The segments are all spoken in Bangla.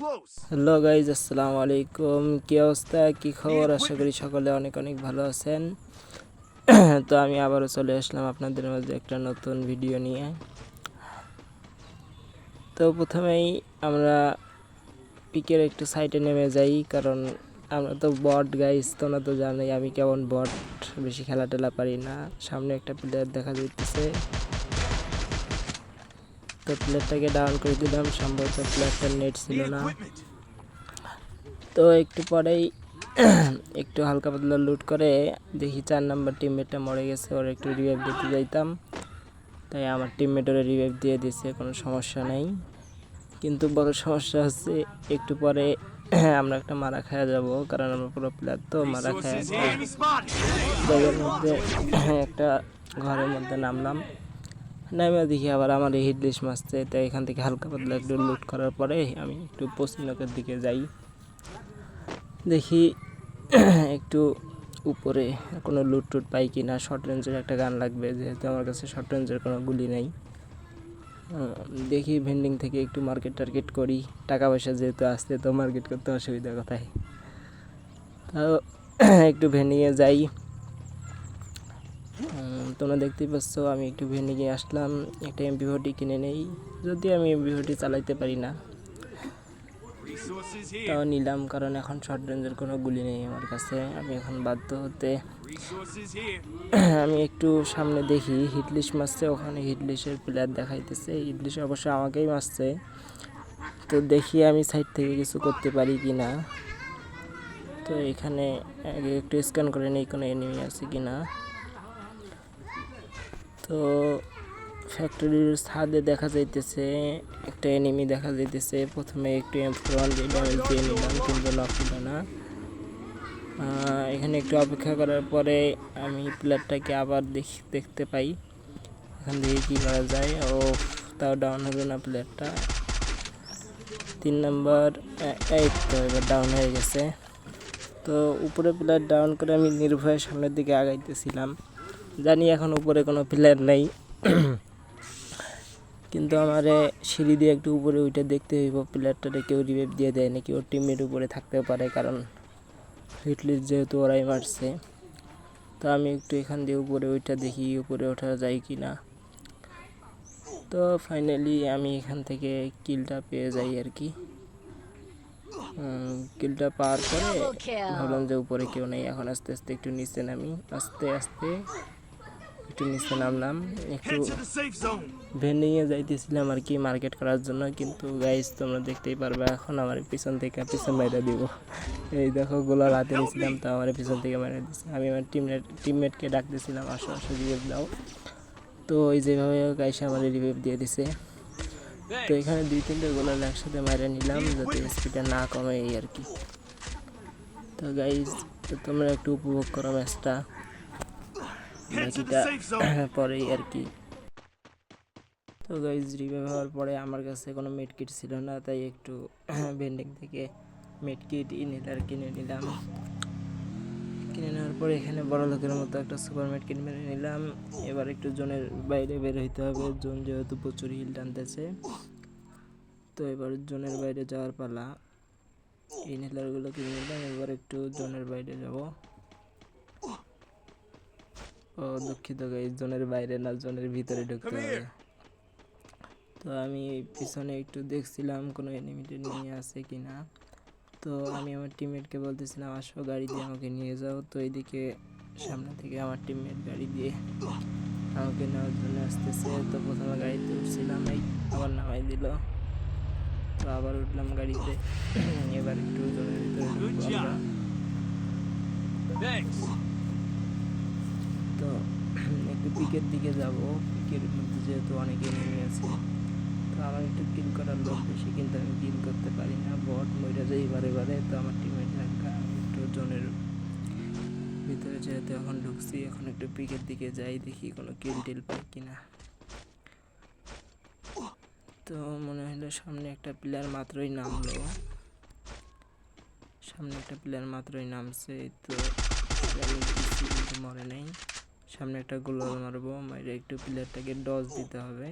হ্যালো গাইজ আসসালামু আলাইকুম। কি অবস্থা? কি খবর? আশা করি সকলে অনেক অনেক ভালো আছেন। তো আমি আবারও চলে আসলাম আপনাদের মাঝে একটা নতুন ভিডিও নিয়ে। তো প্রথমেই আমরা পিকের একটু সাইটে নেমে যাই কারণ আমরা তো বট গাইজ তোমরা তো জানোই আমি কেমন বট বেশি খেলা টেলা পারি না। সামনে একটা প্লেয়ার দেখা যাইতেছে। তো প্লেয়ারটাকে ডাউন করে দিলাম। সম্ভবত প্লেয়ারটার নেট ছিল না. তো একটু পরেই একটু হালকা পাতলা লুট করে দেখি চার নাম্বার টিমমেটটা মরে গেছে। ওর একটু রিভাইভ দিতে যাইতাম। তাই আমার টিমমেট ওরা রিভাইভ দিয়ে দিছে কোনো সমস্যা নেই। কিন্তু বড় সমস্যা হচ্ছে একটু পরে আমরা একটা মারা খাওয়া যাব। কারণ আমরা পুরো প্লেয়ার তো মারা enemy জায়গার মধ্যে একটা ঘরের মধ্যে নামলাম। নামে দেখি আবার আমার এই হিটলিশ মারছে তাই এখান থেকে হালকা পাতলা একটু লুট করার পরে আমি একটু পশ্চিমকের দিকে যাই। দেখি একটু উপরে কোনো লুট টুট পাই কি না শর্ট রেঞ্জের একটা গান লাগবে, যেহেতু আমার কাছে শর্ট রেঞ্জের কোনো গুলি নেই। দেখি ভেন্ডিং থেকে একটু মার্কেট টার্গেট করি, টাকা পয়সা যেহেতু আসতে তো মার্কেট করতে অসুবিধা কোথায় তাও একটু ভেন্ডিংয়ে যাই। তোমরা দেখতেই পাচ্ছ, আমি একটু ভেন্ডিংয়ে আসলাম। একটা এমপি ফোর্টি কিনে নেই। যদি আমি এমপি ফোর্টি চালাইতে পারি না। তাও নিলাম, কারণ এখন শর্ট রেঞ্জের কোনো গুলি নেই আমার কাছে। আমি এখন বাধ্য হতে আমি একটু সামনে দেখি। হিটলিশ মারছে, ওখানে হিটলিশের প্লেয়ার দেখাইতেছে। হিটলিশ অবশ্য আমাকেই মারছে। তো দেখি আমি সাইড থেকে কিছু করতে পারি কি না তো এখানে আগে একটু স্ক্যান করে নেই, কোনো এনিমি আছে কি না তো ফ্যাক্টরির ছাদে দেখা যাইতেছে, একটা এনিমি দেখা যাইতেছে। প্রথমে একটু এম ওয়ান দিয়ে ড্যামেজ দিয়ে নিলাম, কিন্তু নক হলো না। এখানে একটু অপেক্ষা করার পরে আমি প্লেয়ারটাকে আবার দেখি দেখতে পাই। এখান থেকে কী করা যায়? ও তাও ডাউন হলো না প্লেয়ারটা তিন নম্বর এই তো এবার ডাউন হয়ে গেছে। তো উপরে প্লেয়ার ডাউন করে আমি নির্ভয়ে সামনের দিকে আগাইতেছিলাম। জানি এখন উপরে কোনো প্লেয়ার নেই। কিন্তু আমার সিঁড়ি দিয়ে একটু উপরে ওইটা দেখতে হইব প্লেয়ারটারে কেউ রিভাইভ দিয়ে দেয় নাকি? ওর টিমের উপরে থাকতে পারে, কারণ হিটলিস্ট যেহেতু ওরাই মারছে। তো আমি একটু এখান দিয়ে উপরে ওইটা দেখি, উপরে ওঠা যায় কি না তো ফাইনালি আমি এখান থেকে কিলটা পেয়ে যাই আর কি। কিলটা পাওয়ার পরে ভাবলাম যে উপরে কেউ নেই, এখন আস্তে আস্তে একটু নিচে নামি। আস্তে আস্তে একটু নিচে নামলাম একটু. ভেন্ডিংয়ে যাইতেছিলাম আর কি মার্কেট করার জন্য কিন্তু গাইজ তোমরা দেখতেই পারবে এখন আমার পিছন থেকে পিছন বাইরে দিব। এই দেখো গোলার হাতে নিয়েছিলাম তো আমার পিছন থেকে মেরে দিচ্ছে আমি আমার টিমমেট টিমমেটকে ডাকতেছিলাম আসো আসো রিভিভ দাও। তো ওই যেভাবে গাইসে আমার রিভিভ দিয়ে দিছে। তো এখানে দুই তিনটে গোলার একসাথে মেরে নিলাম যাতে স্পিডটা না কমে এই আর কি। তো গাইজ তোমরা একটু উপভোগ করো ম্যাচটা বাকিটা. পরেই আর কি। তো গাইজ রিভাইভ হওয়ার পরে আমার কাছে কোনো মেড কিট ছিল না তাই একটু ভেন্ডিং থেকে মেড কিট ইনহেলার কিনে নিলাম। কিনে নেওয়ার পরে এখানে বড় লোকের মতো একটা সুপার মেড কিট মেরে নিলাম। এবার একটু জোনের বাইরে বের হইতে হবে। জোন যেহেতু প্রচুর হিল টানতেছে তো এবার জোনের বাইরে যাওয়ার পালা। ইনহেলারগুলো কিনে নিলাম এবার একটু জোনের বাইরে যাব। ও দুঃখিত গাই জোনের বাইরে না জোনের ভিতরে ঢুকতে হবে। তো আমি পিছনে একটু দেখছিলাম কোনো এনিমিটি নিয়ে আছে কি না তো আমি আমার টিমমেটকে বলতেছিলাম আসো গাড়ি দিয়ে আমাকে নিয়ে যাও। তো এইদিকে সামনে থেকে আমার টিমমেট গাড়ি দিয়ে আমাকে নেওয়ার জন্য আসতেছে। তো প্রথমে গাড়িতে উঠছিলাম এই আবার নামাই দিল। তো আবার উঠলাম গাড়িতে। এবার একটু জোনের ভিতরে তো একটু পিকের দিকে যাব। পিকের মধ্যে যেহেতু অনেকে নেমে আছে, তো আমার একটু কিল করার লোক বেশি, কিন্তু আমি কিল করতে পারি না। বট মইরা যাই বারে বারে তো আমার টিমের রাখা একটু জনের ভিতরে যেহেতু এখন ঢুকছি, এখন একটু পিকের দিকে যাই, দেখি কোনো কিল টিল পাই কিনা। তো মনে হলো সামনে একটা প্লেয়ার মাত্রই নামলো। সামনে একটা প্লেয়ার মাত্রই নামছে তো মরে নেই। সামনে একটা গোলাল মারবো মাইরে একটু প্লেয়ারটাকে ডজ দিতে হবে।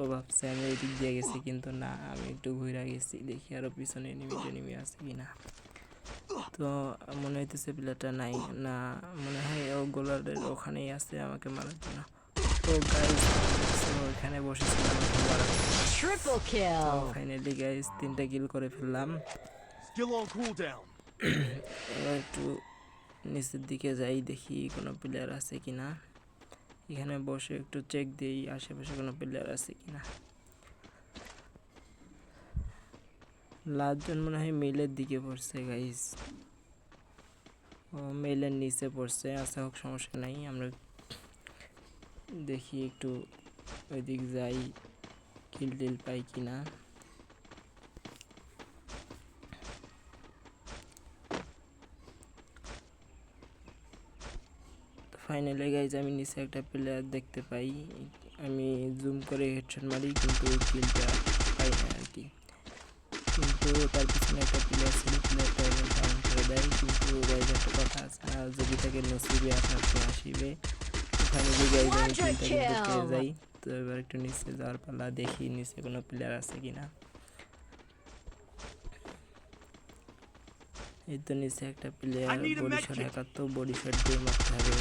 ও ভাবছে আমি এই দিক দিয়ে গেছি কিন্তু না আমি একটু ঘুরে গেছি দেখি আরও পিছনে এনিমি টেনিমি আছে কিনা। তো মনে হইতেছে প্লেয়ারটা নাই না মনে হয় ও গোলারের ওখানেই আছে আমাকে মারার জন্য। তো গাইজ ওখানে বসেছিলাম. ফাইনালি গাইজ তিনটা কিল করে ফেললাম। একটু নিচের দিকে যাই দেখি কোনো প্লেয়ার আছে কিনা। এখানে বসে একটু চেক দিই আশেপাশে কোনো প্লেয়ার আছে কিনা। লাস্টজন মনে হয় মেলের দিকে পড়ছে গাইস ও মেলের নিচে পড়ছে আচ্ছা হোক, সমস্যা নাই। আমরা দেখি একটু ওইদিক যাই কিল টিল পাই কিনা। ফাইনালি গাইজ আমি নিচে একটা প্লেয়ার দেখতে পাই। আমি জুম করে হেডশট মারি কিন্তু ওই কিলটা পাই না আর কি। কিন্তু তার পিছনে একটা প্লেয়ার ছিল প্লেয়ারটা ডাউন করে দেয়। কিন্তু গাইজ একটা কথা আছে না যদি তাকে নসিবে আপনাকে আসিবে। ফাইনালি গাইজ আমি কিলটা কিন্তু পেয়ে যাই। তো এবার একটু নিচে যাওয়ার পালা দেখি নিচে কোনো প্লেয়ার আছে কিনা। এই তো নিচে একটা প্লেয়ার বডি একাত্তর বডি শট দিয়ে মারতে হবে.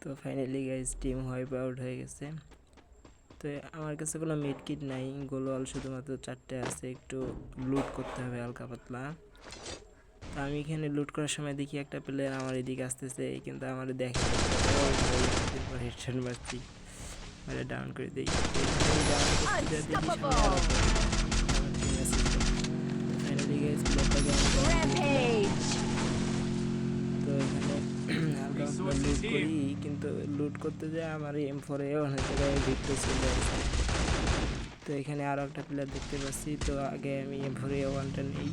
তো finally guys team wipe out হয়ে গেছে। তো আমার কাছে কোনো মিড কিট নাই গোলওয়াল শুধুমাত্র চারটে আছে একটু লুট করতে হবে হালকা পাতলা। তো আমি এখানে লুট করার সময় দেখি একটা প্লেয়ার আমার এদিকে আসতেছে কিন্তু আমার দেখে হেডশট মারছি মানে ডাউন করে দিই। Rampage. তো এখানে হালকা লুট করি কিন্তু লুট করতে যায় আমার এম ফোরে অনেক জায়গায় ভিক্টর চলে আসে। তো এখানে আরও একটা প্লেয়ার দেখতে পাচ্ছি তো আগে আমি এম ফোরে ওয়ানটা নেই।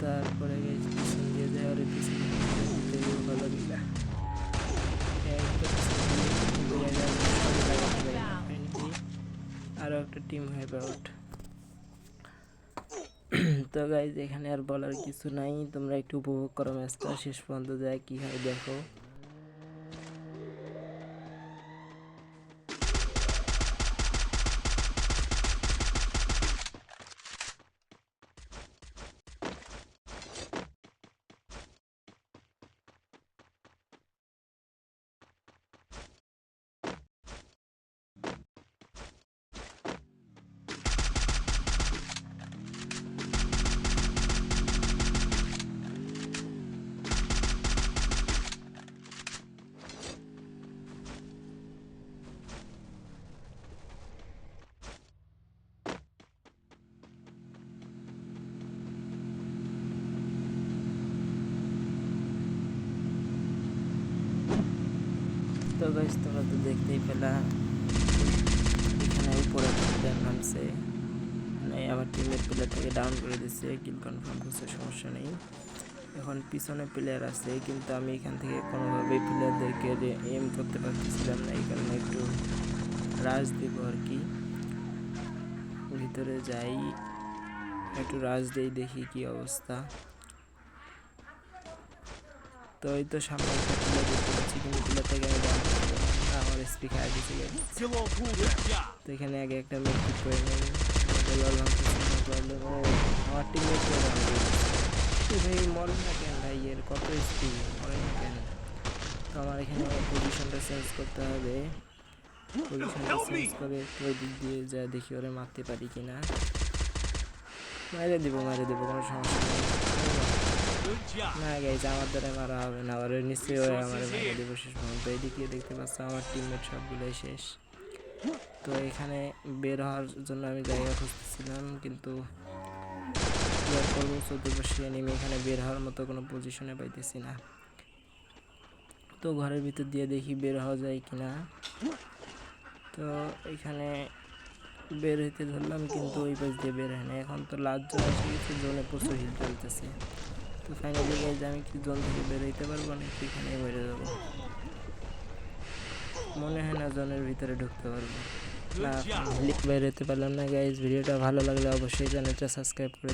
তারপরে পিছন দিয়ে যায় আর পিছন ভালো দিলা আরও একটা টিম হয়ে আউট তো গাইজ এখানে আর বলার কিছু নাই। তোমরা একটু উপভোগ করো, ম্যাচটা শেষ পর্যন্ত যায়, কি হয় দেখো। তো গাইজ তোমরা তো দেখতেই পেলা এখানে উপরে প্লেয়ার নামছে। আমার টিমের প্লেয়ারটাকে ডাউন করে দিচ্ছে কিল কনফার্ম করছে, সমস্যা নেই। এখন পিছনে প্লেয়ার আছে, কিন্তু আমি এখান থেকে কোনোভাবেই প্লেয়ারদেরকে এম করতে পারতেছিলাম না, এই কারণে একটু রাজ দিব আর কি। ভিতরে যাই, একটু রাজ দেই, দেখি কি অবস্থা। তো এই তো সামনে একটা দেখতে পাচ্ছি কিন্তু আমি না, আমার স্পিকার আগে. Yeah. তো এখানে আগে একটা মেট ঠিক করে নেই। ও আমার টিমমেট করে তো ভাই মরে না কেন ভাই? এর কত স্পিড মরে না কেন? তো আমার এখানে পজিশনটা চেঞ্জ করতে হবে। পজিশনটা চেঞ্জ করে ওই দিক দিয়ে যা দেখি ওরে মারতে পারি কিনা। মারে দেবো মারে দেবো কোনো সমস্যা নেই. না গাইজ আমার দ্বারা মারা হবে না। ওর নিশ্চয়ই ওরা আমার মারা দিব শেষ পর্যন্ত এদিকে দেখতে পাচ্ছ আমার টিমমেট সবগুলোই শেষ। তো এখানে বের হওয়ার জন্য আমি জায়গা খুঁজতেছিলাম কিন্তু কি করব? চতুর্পাশে নেমে এখানে বের হওয়ার মতো কোনো পজিশনে পাইতেছি না। তো ঘরের ভিতর দিয়ে দেখি বের হওয়া যায় কিনা। তো এখানে বের হইতে ধরলাম কিন্তু ওই পাশ দিয়ে বের হয় না এখন তো লাস্ট জোন এসে গেছে জোনে প্রচুর হিল চলতেছে। তো ফাইনালি গাইজ আমি কি জল থেকে বেরোইতে পারব নাকি এখানে বেরো যাব মনে হয় না জলের ভিতরে ঢুকতে পারব না Good job. বের হতে পারলাম না গাইজ ভিডিওটা ভালো লাগলে অবশ্যই চ্যানেলটা সাবস্ক্রাইব করে